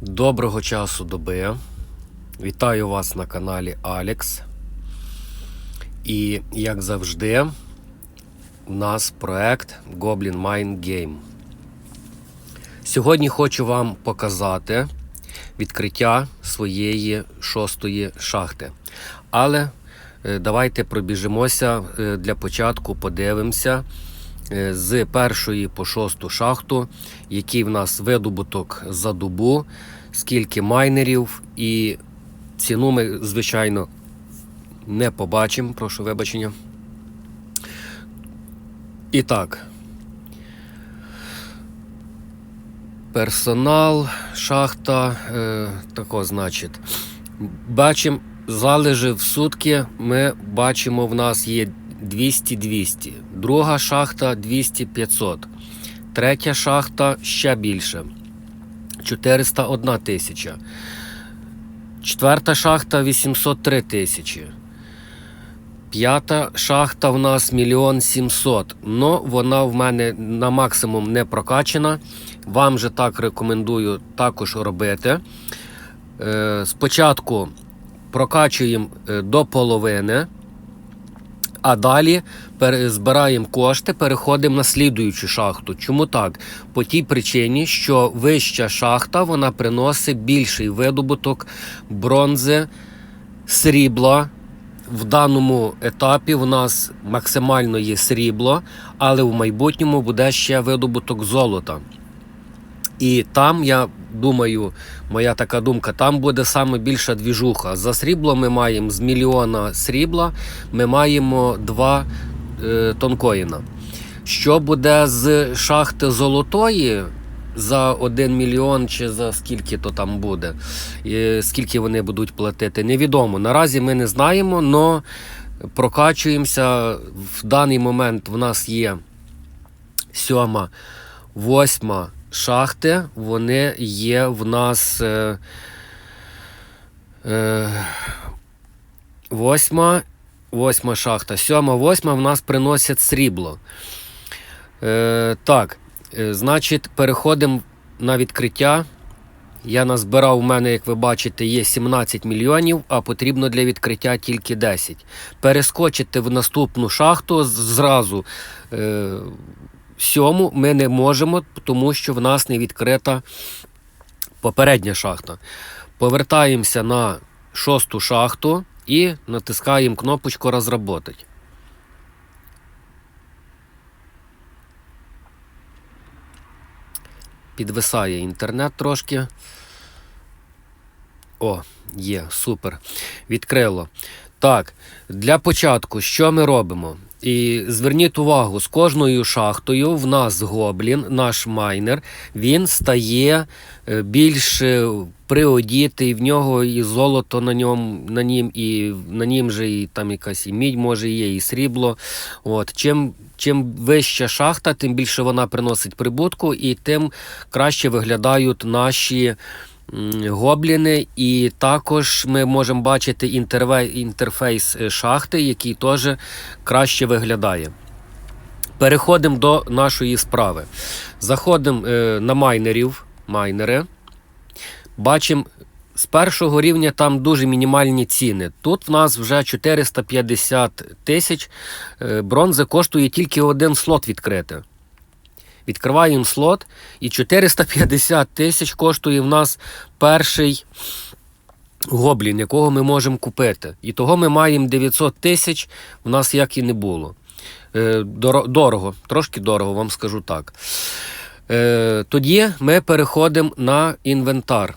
Доброго часу доби. Вітаю вас на каналі Алекс. І як завжди, у нас проект Goblin Mine Game. Сьогодні хочу вам показати відкриття своєї шостої шахти. Але е, давайте пробіжимося е, для початку, подивимося з першої по шосту шахту, який в нас видобуток за добу, скільки майнерів і ціну ми, звичайно, не побачимо. Прошу вибачення. І так. Персонал, шахта, е, тако, значить. Бачимо, залежи в сутки. Ми бачимо, в нас є 200-200. Друга шахта 200-500. Третя шахта ще більше. 401 тисяча. Четверта шахта 803 тисячі. П'ята шахта в нас мільйон сімсот. Но вона в мене на максимум не прокачана. Вам же так рекомендую також робити. Е, Спочатку прокачуємо е, до половини, а далі збираємо кошти, переходимо на слідуючу шахту. Чому так? По тій причині, що вища шахта вона приносить більший видобуток бронзи, срібла. В даному етапі в нас максимально є срібло, але в майбутньому буде ще видобуток золота. І там, я думаю, моя така думка, там буде саме більша двіжуха. За срібло ми маємо з мільйона срібла, ми маємо два е, тонкоїна. Що буде з шахти золотої за 1 мільйон чи за скільки то там буде, і скільки вони будуть платити, невідомо. Наразі ми не знаємо, але прокачуємося. В даний момент в нас є сьома, восьма шахти. Вони є в нас. Е, е, восьма, восьма шахта. Сьома, восьма в нас приносять срібло. Е, так, е, значить, переходимо на відкриття. Я назбирав, у мене, як ви бачите, є 17 мільйонів, а потрібно для відкриття тільки 10. Перескочити в наступну шахту зразу. Е, сьому ми не можемо, тому що в нас не відкрита попередня шахта. Повертаємося на шосту шахту і натискаємо кнопочку Розработать. Підвисає інтернет трошки. О, є, супер. Відкрило. Так, для початку, що ми робимо? І зверніть увагу, з кожною шахтою в нас гоблін, наш майнер, він стає е, більш е, приодітий, в нього і золото на ньому, на нім, і на нім же і там якась і мідь може є, і срібло. От. Чим, чим вища шахта, тим більше вона приносить прибутку, і тим краще виглядають наші гобліни. І також ми можемо бачити інтерфейс е, шахти, який теж краще виглядає. Переходимо до нашої справи. Заходимо е, на майнерів, майнери. Бачимо, з першого рівня там дуже мінімальні ціни. Тут в нас вже 450 тисяч. Е, Бронзи коштує тільки один слот відкрити. Відкриваємо слот, і 450 тисяч коштує в нас перший гоблін, якого ми можемо купити. І того ми маємо 900 тисяч, в нас як і не було. Е, Дорого, трошки дорого, вам скажу так. Е, Тоді ми переходимо на інвентар.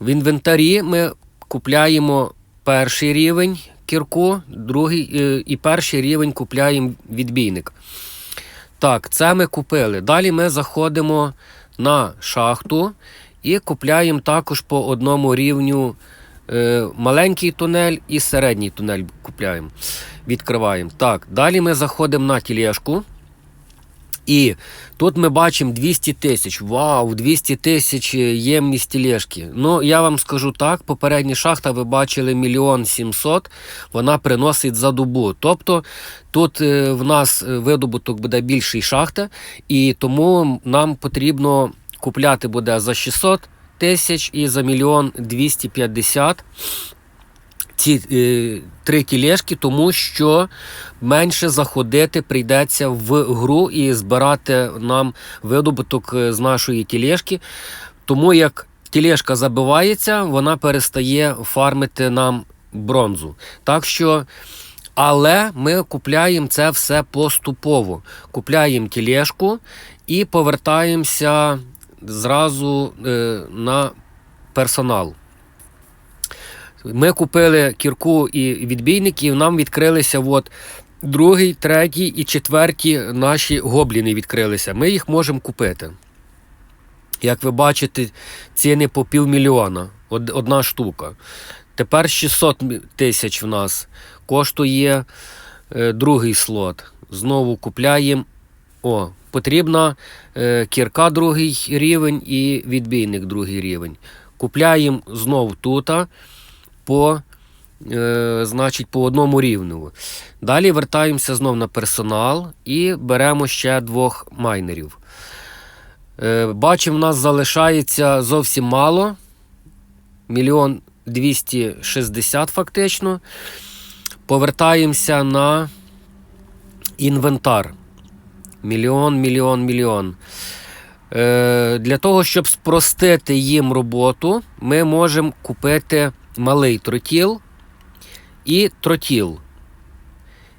В інвентарі ми купляємо перший рівень кірку, другий е, і перший рівень купляємо відбійник. Так, це ми купили. Далі ми заходимо на шахту і купляємо також по одному рівню е, маленький тунель і середній тунель купляємо. Відкриваємо. Так, далі ми заходимо на тілешку. І тут ми бачимо 200 тисяч. Вау, 200 тисяч ємність тілешки. Ну, я вам скажу так: попередня шахта ви бачили мільйон сімсот, вона приносить за добу. Тобто тут е, в нас е, видобуток буде більший шахти, і тому нам потрібно купляти буде за 600 тисяч і за мільйон 250 ці е, три тілешки, тому що менше заходити прийдеться в гру і збирати нам видобуток е, з нашої тілешки. Тому як тілешка забивається, вона перестає фармити нам бронзу. Так що, але ми купляємо це все поступово. Купляємо тілешку і повертаємося зразу е, на персонал. Ми купили кірку і відбійників, нам відкрилися от другий, третій і четвертій наші гобліни відкрилися. Ми їх можемо купити. Як ви бачите, ціни по півмільйона. од- Одна штука. Тепер 600 тисяч в нас коштує е, другий слот. Знову купляємо. О, потрібна е, кірка другий рівень і відбійник другий рівень. Купляємо знову тут по, е, значить, по одному рівневу. Далі вертаємося знов на персонал і беремо ще двох майнерів. Е, бачимо, в нас залишається зовсім мало. Мільйон 260 фактично. Повертаємося на інвентар. Мільйон, мільйон, мільйон. Е, для того, щоб спростити їм роботу, ми можемо купити малий тротіл і тротіл.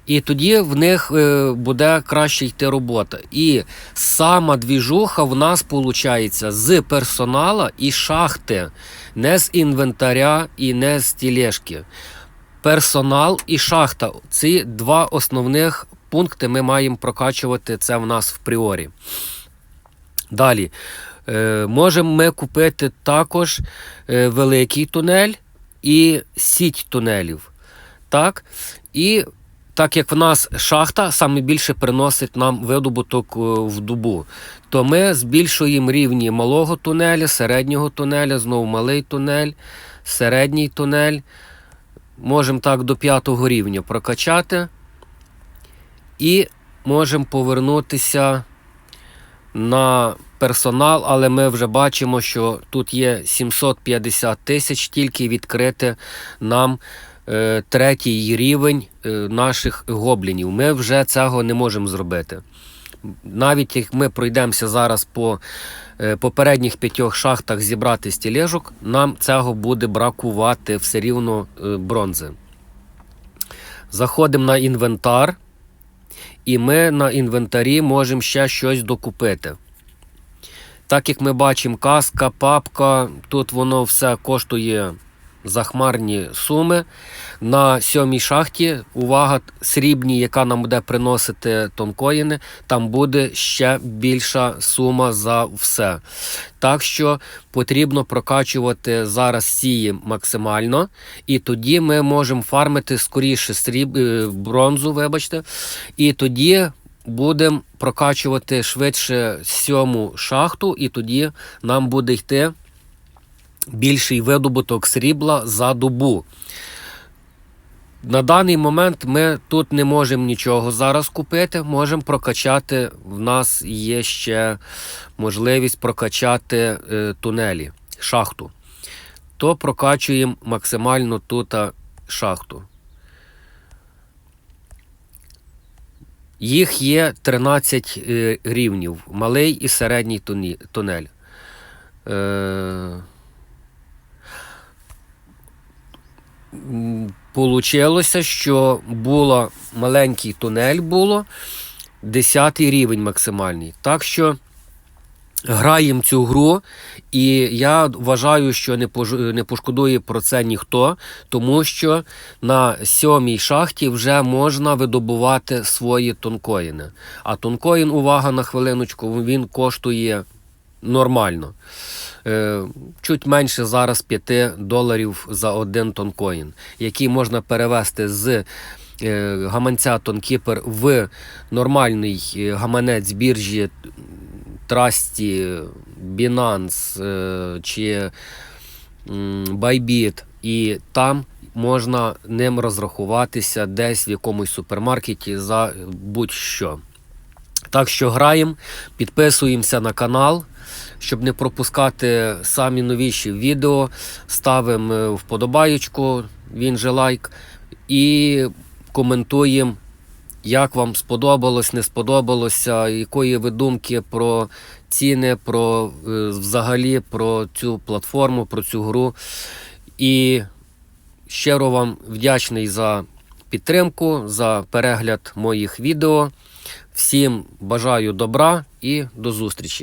І тоді в них е, буде краще йти робота. І сама двіжуха в нас виходить з персонала і шахти, не з інвентаря і не з тілешки. Персонал і шахта ці два основних пункти ми маємо прокачувати це в нас в пріорі. Далі. Е, можемо ми купити також е, великий тунель і сіть тунелів. Так? І так як в нас шахта саме більше приносить нам видобуток е, в дубу, то ми збільшуємо рівні малого тунеля, середнього тунеля, знову малий тунель, середній тунель. Можемо так до п'ятого рівня прокачати. І можемо повернутися на персонал, але ми вже бачимо, що тут є 750 тисяч тільки відкрити нам е, третій рівень е, наших гоблінів. Ми вже цього не можемо зробити. Навіть як ми пройдемося зараз по е, попередніх п'ятьох шахтах зібрати стілежок, нам цього буде бракувати все рівно е, бронзи. Заходимо на інвентар, і ми на інвентарі можемо ще щось докупити. Так як ми бачимо, каска, папка, тут воно все коштує захмарні суми. На сьомій шахті, увага, срібній, яка нам буде приносити тонкоїни, там буде ще більша сума за все. Так що потрібно прокачувати зараз сії максимально, і тоді ми можемо фармити скоріше сріб... е, бронзу, вибачте, і тоді будемо прокачувати швидше сьому шахту, і тоді нам буде йти більший видобуток срібла за добу. На даний момент ми тут не можемо нічого зараз купити, можемо прокачати. В нас є ще можливість прокачати е, тунелі, шахту. То прокачуємо максимально тут шахту. Їх є 13 е, рівнів, малий і середній тунель. Е, м, Получилося, що було маленький тунель, було 10 рівень максимальний. Так що граємо цю гру, і я вважаю, що не не пошкодує про це ніхто, тому що на сьомій шахті вже можна видобувати свої тонкоїни. А тонкоїн, увага на хвилиночку, він коштує нормально. Е, Чуть менше зараз 5 доларів за один тонкоін, який можна перевести з е, гаманця Тонкіпер в нормальний е, гаманець біржі Трасті, е, чи Bybit, і там можна ним розрахуватися десь в якомусь супермаркеті за будь-що. Так що граємо, підписуємося на канал, щоб не пропускати самі новіші відео. Ставимо е, вподобаєчку, він же лайк, і коментуємо, як вам сподобалось, не сподобалося, якої ви думки про ціни, про е, взагалі про цю платформу, про цю гру. І щиро вам вдячний за підтримку, за перегляд моїх відео. Всім бажаю добра і до зустрічі!